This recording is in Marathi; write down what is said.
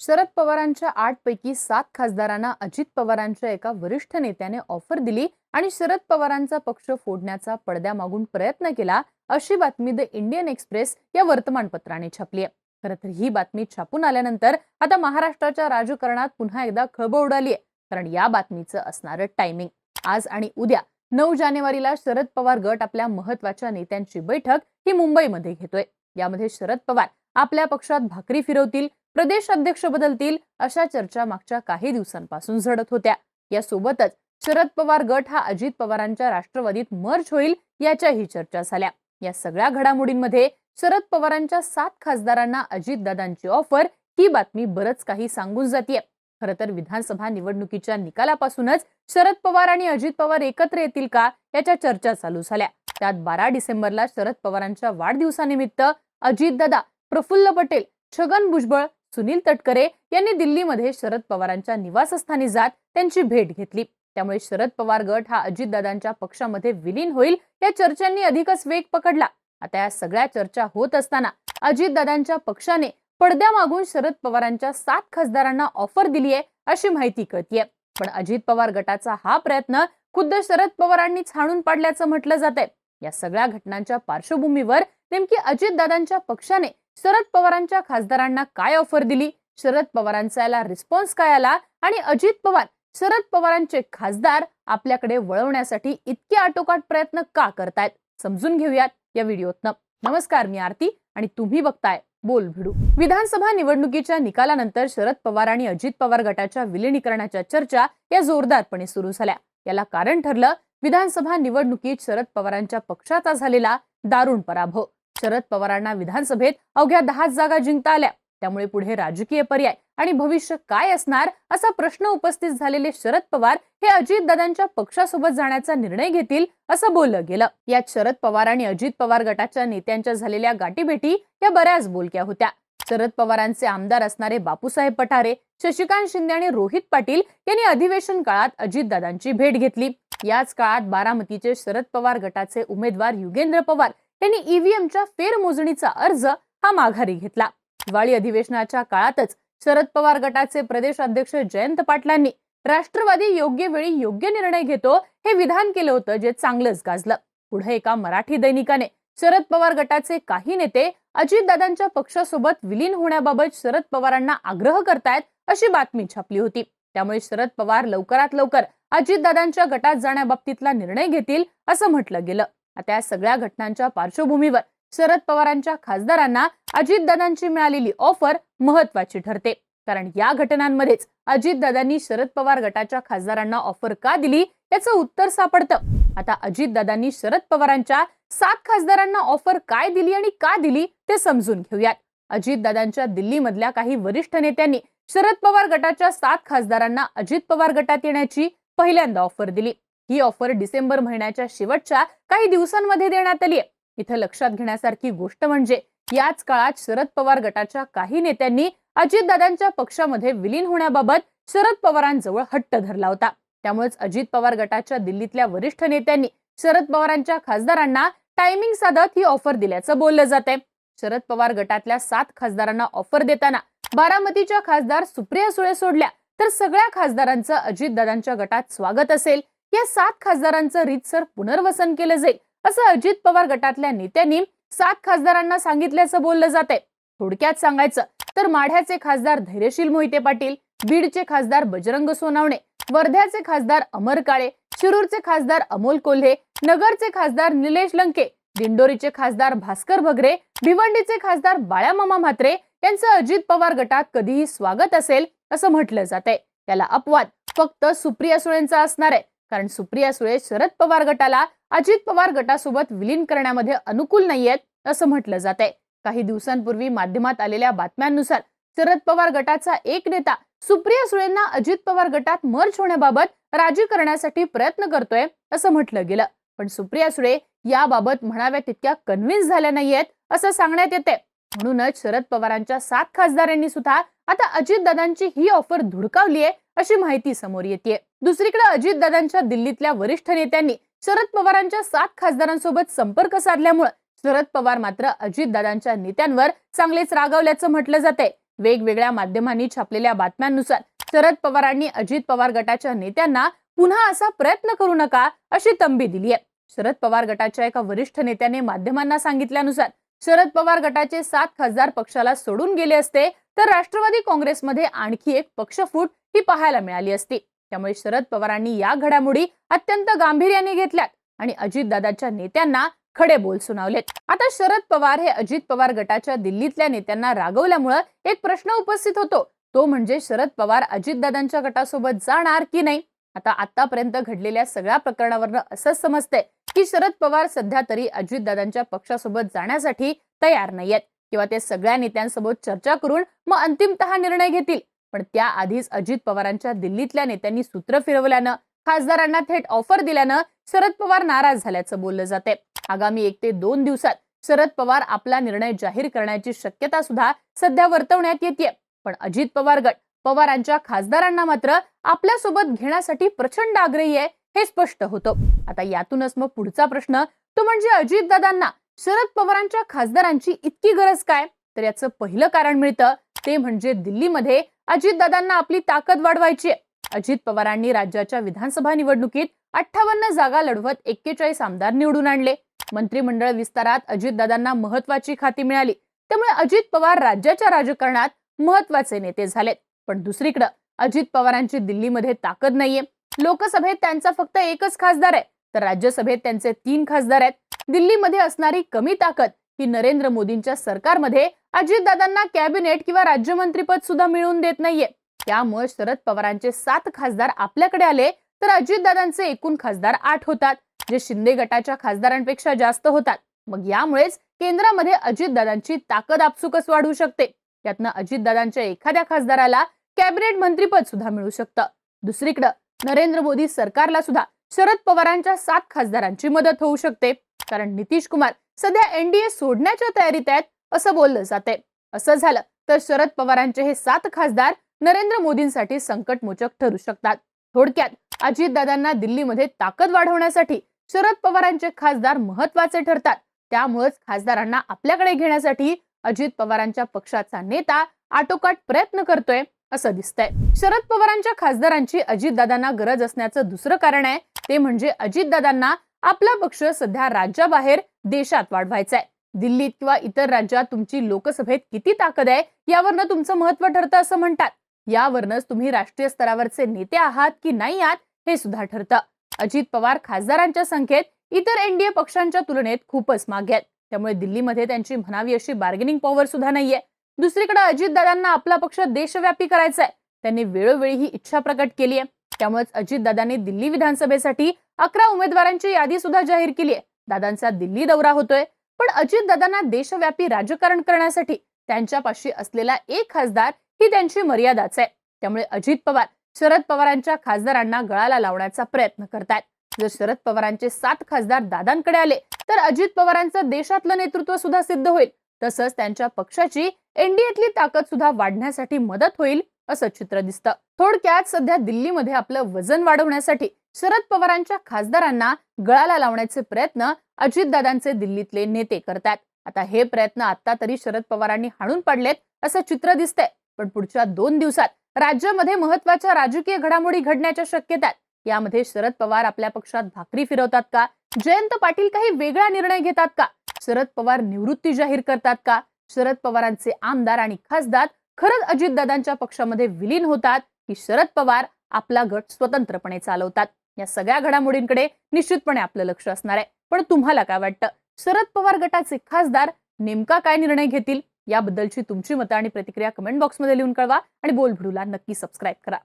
शरद पवारांच्या आठ पैकी सात खासदारांना अजित पवारांच्या एका वरिष्ठ नेत्याने ऑफर दिली आणि शरद पवारांचा पक्ष फोडण्याचा पडद्यामागून प्रयत्न केला अशी बातमी द इंडियन एक्सप्रेस या वर्तमानपत्राने छापली आहे. खरं तर ही बातमी छापून आल्यानंतर आता महाराष्ट्राच्या राजकारणात पुन्हा एकदा खळबळ उडाली आहे. कारण या बातमीचं असणारं टायमिंग आज आणि उद्या नऊ जानेवारीला शरद पवार गट आपल्या महत्त्वाच्या नेत्यांची बैठक ही मुंबईमध्ये घेतोय. यामध्ये शरद पवार आपल्या पक्षात भाकरी फिरवतील प्रदेश अध्यक्ष बदलतील अशा चर्चा मागच्या काही दिवसांपासून झडत होत्या. यासोबतच शरद पवार गट हा अजित पवारांच्या राष्ट्रवादीत मर्ज होईल याच्याही चर्चा झाल्या. या सगळ्या घडामोडींमध्ये शरद पवारांच्या सात खासदारांना अजितदादांची ऑफर ही बातमी बरंच काही सांगून जाते खर तर विधानसभा निवडणुकीच्या निकालापासूनच शरद पवार आणि अजित पवार एकत्र येतील का याच्या चर्चा चालू झाल्या. त्यात बारा डिसेंबरला शरद पवारांच्या वाढदिवसानिमित्त अजितदादा प्रफुल्ल पटेल छगन भुजबळ सुनील तटकरे यांनी दिल्लीमध्ये शरद पवारांच्या निवासस्थानी जात त्यांची भेट घेतली. त्यामुळे शरद पवार गट हा अजितदादांच्या पक्षामध्ये विलीन होईल या चर्चांनी अधिकच वेग पकडला. आता या सगळ्या चर्चा होत असताना अजितदादांच्या पक्षाने पडद्यामागून शरद पवारांच्या सात खासदारांना ऑफर दिली आहे अशी माहिती कळतीये. पण अजित पवार गटाचा हा प्रयत्न खुद्द शरद पवारांनी छाणून पाडल्याचं म्हटलं जात आहे या सगळ्या घटनांच्या पार्श्वभूमीवर नेमकी अजितदादांच्या पक्षाने शरद पवारांच्या खासदारांना काय ऑफर दिली? शरद पवारांचा याला रिस्पॉन्स काय आला? आणि अजित पवार शरद पवारांचे खासदार आपल्याकडे वळवण्यासाठी इतके आटोकाट प्रयत्न का करतायत? समजून घेऊयात या व्हिडिओतनं. नमस्कार मी आरती आणि तुम्ही बघताय बोल भिडू. विधानसभा निवडणुकीच्या निकालानंतर शरद पवार आणि अजित पवार गटाच्या विलिनीकरणाच्या चर्चा या जोरदारपणे सुरू झाल्या. याला कारण ठरलं विधानसभा निवडणुकीत शरद पवारांच्या पक्षाचा झालेला दारुण पराभव. शरद पवारांना विधानसभेत अवघ्या दहा जागा जिंकता आल्या त्यामुळे पुढे राजकीय पर्याय आणि भविष्य काय असणार असा प्रश्न उपस्थित झालेले शरद पवार हे अजितदादांच्या पक्षासोबत जाण्याचा निर्णय घेतील असं बोललं गेलं. यात शरद पवार आणि अजित पवार गटाच्या नेत्यांच्या झालेल्या गाठीभेटी या बऱ्याच बोलक्या होत्या. शरद पवारांचे आमदार असणारे बापूसाहेब पठारे शशिकांत शिंदे आणि रोहित पाटील यांनी अधिवेशन काळात अजितदादांची भेट घेतली. याच काळात बारामतीचे शरद पवार गटाचे उमेदवार युगेंद्र पवार यांनी ईव्हीएमच्या फेरमोजणीचा अर्ज हा माघारी घेतला. दिवाळी अधिवेशनाच्या काळातच शरद पवार गटाचे प्रदेश अध्यक्ष जयंत पाटलांनी राष्ट्रवादी योग्य वेळी योग्य निर्णय घेतो हे विधान केलं होतं जे चांगलंच गाजलं. पुढे एका मराठी दैनिकाने शरद पवार गटाचे काही नेते अजितदादांच्या पक्षासोबत विलीन होण्याबाबत शरद पवारांना आग्रह करतायत अशी बातमी छापली होती. त्यामुळे शरद पवार लवकरात लवकर अजितदादांच्या गटात जाण्याबाबतीतला निर्णय घेतील असं म्हटलं गेलं. आता या सगळ्या घटनांच्या पार्श्वभूमीवर शरद पवारांच्या खासदारांना अजितदादांची मिळालेली ऑफर महत्वाची ठरते. कारण या घटनांमध्येच अजितदादांनी शरद पवार गटाच्या खासदारांना ऑफर का दिली याचं उत्तर सापडतं. आता अजितदादांनी शरद पवारांच्या सात खासदारांना ऑफर काय दिली आणि का दिली ते समजून घेऊयात. अजितदादांच्या दिल्लीमधल्या काही वरिष्ठ नेत्यांनी शरद पवार गटाच्या सात खासदारांना अजित पवार गटात येण्याची पहिल्यांदा ऑफर दिली. ही ऑफर डिसेंबर महिन्याच्या शेवटच्या काही दिवसांमध्ये देण्यात आली आहे. इथं लक्षात घेण्यासारखी गोष्ट म्हणजे याच काळात शरद पवार गटाच्या काही नेत्यांनी अजितदादांच्या पक्षामध्ये विलीन होण्याबाबत शरद पवारांजवळ हट्ट धरला होता. त्यामुळेच अजित पवार गटाच्या दिल्लीतल्या वरिष्ठ नेत्यांनी शरद पवारांच्या खासदारांना टायमिंग साधत ही ऑफर दिल्याचं बोललं जात आहे. शरद पवार गटातल्या सात खासदारांना ऑफर देताना बारामतीच्या खासदार सुप्रिया सुळे सोडल्या. तर सगळ्या खासदारांचं अजितदादांच्या गटात स्वागत असेल. या सात खासदारांचं रीतसर पुनर्वसन केलं जाईल असं अजित पवार गटातल्या नेत्यांनी सात खासदारांना सांगितल्याचं बोललं जात आहे थोडक्यात सांगायचं तर माढ्याचे खासदार धैर्यशील मोहिते पाटील बीडचे खासदार बजरंग सोनावणे वर्ध्याचे खासदार अमर काळे शिरूरचे खासदार अमोल कोल्हे नगरचे खासदार निलेश लंके दिंडोरीचे खासदार भास्कर भगरे भिवंडीचे खासदार बाळामामा म्हात्रे यांचं अजित पवार गटात कधीही स्वागत असेल असं म्हटलं जात आहे त्याला अपवाद फक्त सुप्रिया सुळेंचा असणार आहे. कारण सुप्रिया सुळे शरद पवार गटाला अजित पवार गटासोबत विलीन करण्यामध्ये अनुकूल नाहीयेत असं म्हटलं जात आहे काही दिवसांपूर्वी माध्यमात आलेल्या बातम्यांनुसार शरद पवार गटाचा एक नेता सुप्रिया सुळेंना अजित पवार गटात मर्ज होण्याबाबत राजी करण्यासाठी प्रयत्न करतोय असं म्हटलं गेलं. पण सुप्रिया सुळे याबाबत म्हणाव्या तितक्या कन्व्हिन्स झाल्या नाहीयेत असं सांगण्यात येते म्हणूनच शरद पवारांच्या सात खासदारांनी सुद्धा आता अजितदादांची ही ऑफर धुडकावली आहे अशी माहिती समोर येते दुसरीकडे अजितदादांच्या दिल्लीतल्या वरिष्ठ नेत्यांनी शरद पवारांच्या सात खासदारांसोबत संपर्क साधल्यामुळे शरद पवार मात्र अजितदादांच्या नेत्यांवर चांगलेच रागावल्याचं म्हटलं जाते वेगवेगळ्या माध्यमांनी छापलेल्या बातम्यांनुसार शरद पवारांनी अजित पवार गटाच्या नेत्यांना पुन्हा असा प्रयत्न करू नका अशी तंबी दिली आहे. शरद पवार गटाच्या एका वरिष्ठ नेत्याने माध्यमांना सांगितल्यानुसार शरद पवार गटाचे सात खासदार पक्षाला सोडून गेले असते तर राष्ट्रवादी काँग्रेसमध्ये आणखी एक पक्षफूट ही पाहायला मिळाली असती. त्यामुळे शरद पवारांनी या घडामोडी अत्यंत गांभीर्याने घेतल्यात आणि अजितदादाच्या नेत्यांना खडे बोल सुनावलेत. आता शरद पवार हे अजित पवार गटाच्या दिल्लीतल्या नेत्यांना रागवल्यामुळं एक प्रश्न उपस्थित होतो. तो म्हणजे शरद पवार अजितदादांच्या गटासोबत जाणार की नाही? आता आतापर्यंत घडलेल्या सगळ्या प्रकरणावरनं असंच समजतंय की शरद पवार सध्या तरी अजितदादांच्या पक्षासोबत जाण्यासाठी तयार नाहीयेत. किंवा ते सगळ्या नेत्यांसोबत चर्चा करून मग अंतिमतः निर्णय घेतील. पण त्याआधीच अजित पवारांच्या दिल्लीतल्या नेत्यांनी सूत्र फिरवल्यानं खासदारांना थेट ऑफर दिल्यानं शरद पवार नाराज झाल्याचं बोललं जाते आगामी एक ते दोन दिवसात शरद पवार आपला निर्णय जाहीर करण्याची शक्यता सुद्धा सध्या वर्तवण्यात येते पण अजित पवार गट पवारांच्या खासदारांना मात्र आपल्यासोबत घेण्यासाठी प्रचंड आग्रही आहे हे स्पष्ट होतं. आता यातूनच मग पुढचा प्रश्न तो म्हणजे अजितदादांना शरद पवारांच्या खासदारांची इतकी गरज काय? तर याचं पहिलं कारण मिळतं ते म्हणजे दिल्लीमध्ये अजितदादांना आपली ताकद वाढवायची अजित पवारांनी राज्याच्या विधानसभा निवडणुकीत अठ्ठावन्न जागा लढवत एक्केचाळीस आमदार निवडून आणले. मंत्रिमंडळ विस्तारात अजितदादांना महत्वाची खाती मिळाली. त्यामुळे अजित पवार राज्याच्या राजकारणात महत्त्वाचे नेते झालेत. पण दुसरीकडे अजित पवारांची दिल्लीमध्ये ताकद नाहीये. लोकसभेत त्यांचा फक्त एकच खासदार आहे. तर राज्यसभेत त्यांचे तीन खासदार आहेत. दिल्लीमध्ये असणारी कमी ताकद की नरेंद्र मोदींच्या सरकारमध्ये अजितदादांना कॅबिनेट किंवा राज्यमंत्रीपद सुद्धा मिळवून देत नाहीये. त्यामुळे शरद पवारांचे सात खासदार आपल्याकडे आले तर अजितदादांचे एकूण खासदार आठ होतात जे शिंदे गटाच्या खासदारांपेक्षा जास्त होतात. मग यामुळेच केंद्रामध्ये अजितदादांची ताकद आपसुकच वाढू शकते. यातनं अजितदादांच्या एखाद्या खासदाराला कॅबिनेट मंत्रीपद सुद्धा मिळू शकतं. दुसरीकडे नरेंद्र मोदी सरकारला सुद्धा शरद पवारांच्या सात खासदारांची मदत होऊ शकते. कारण नितीश कुमार सध्या एनडीए सोडण्याच्या तयारीत आहेत असं बोललं जाते असं झालं तर शरद पवारांचे हे सात खासदार नरेंद्र मोदींसाठी संकटमोचक ठरू शकतात. थोडक्यात अजितदादांना दिल्लीमध्ये ताकद वाढवण्यासाठी शरद पवारांचे खासदार महत्त्वाचे ठरतात. त्यामुळेच खासदारांना आपल्याकडे घेण्यासाठी अजित पवारांच्या पक्षाचा नेता आटोकाट प्रयत्न करतोय असं दिसतंय. शरद पवारांच्या खासदारांची अजितदादांना गरज असण्याचं दुसरं कारण आहे ते म्हणजे अजितदादांना आपला पक्ष सध्या राज्याबाहेर देशात वाढवायचा आहे दिल्लीत किंवा इतर राज्यात तुमची लोकसभेत किती ताकद आहे यावरनं तुमचं महत्त्व ठरतं असं म्हणतात. यावरनच तुम्ही राष्ट्रीय स्तरावरचे नेते आहात की नाही आहात हे सुद्धा ठरतं. अजित पवार खासदारांच्या संख्येत इतर एनडीए पक्षांच्या तुलनेत खूपच मागे आहेत. त्यामुळे दिल्लीमध्ये त्यांची म्हणावी अशी बार्गेनिंग पॉवर सुद्धा नाहीये. दुसरीकडे अजितदादांना आपला पक्ष देशव्यापी करायचा आहे त्यांनी वेळोवेळी ही इच्छा प्रकट केली आहे त्यामुळेच अजितदादांनी दिल्ली विधानसभेसाठी अकरा उमेदवारांची यादी सुद्धा जाहीर केली आहे. दादांचा दिल्ली दौरा होतोय. पण अजितदादांना देशव्यापी राजकारण करण्यासाठी त्यांच्यापाशी असलेला एक खासदार ही त्यांची मर्यादाच आहे. त्यामुळे अजित पवार शरद पवारांच्या खासदारांना गळाला लावण्याचा प्रयत्न करतायत. जर शरद पवारांचे सात खासदार दादांकडे आले तर अजित पवारांचं देशातलं नेतृत्व सुद्धा सिद्ध होईल. तसंच त्यांच्या पक्षाची एनडीएतली ताकद सुद्धा वाढण्यासाठी मदत होईल असं चित्र दिसतं. थोडक्यात सध्या दिल्लीमध्ये आपलं वजन वाढवण्यासाठी शरद पवारांच्या खासदारांना गळाला लावण्याचे प्रयत्न अजितदादांचे दिल्लीतले नेते करतात. आता हे प्रयत्न आता तरी शरद पवारांनी हाणून पाडलेत असं चित्र दिसतंय. पण पुढच्या दोन दिवसात राज्यामध्ये महत्त्वाच्या राजकीय घडामोडी घडण्याच्या शक्यता यामध्ये शरद पवार आपल्या पक्षात भाकरी फिरवतात का? जयंत पाटील काही वेगळा निर्णय घेतात का? शरद पवार निवृत्ती जाहीर करतात का? शरद पवारांचे आमदार आणि खासदार खरंच अजितदादांच्या पक्षामध्ये विलीन होतात की शरद पवार आपला गट स्वतंत्रपणे चालवतात. या सगळ्या घडामोडींकडे निश्चितपणे आपलं लक्ष असणार आहे. पण तुम्हाला काय वाटतं? शरद पवार गटाचे खासदार नेमका काय निर्णय घेतील? याबद्दलची तुमची मतं आणि प्रतिक्रिया कमेंट बॉक्समध्ये लिहून कळवा आणि बोलभिडूला नक्की सबस्क्राईब करा.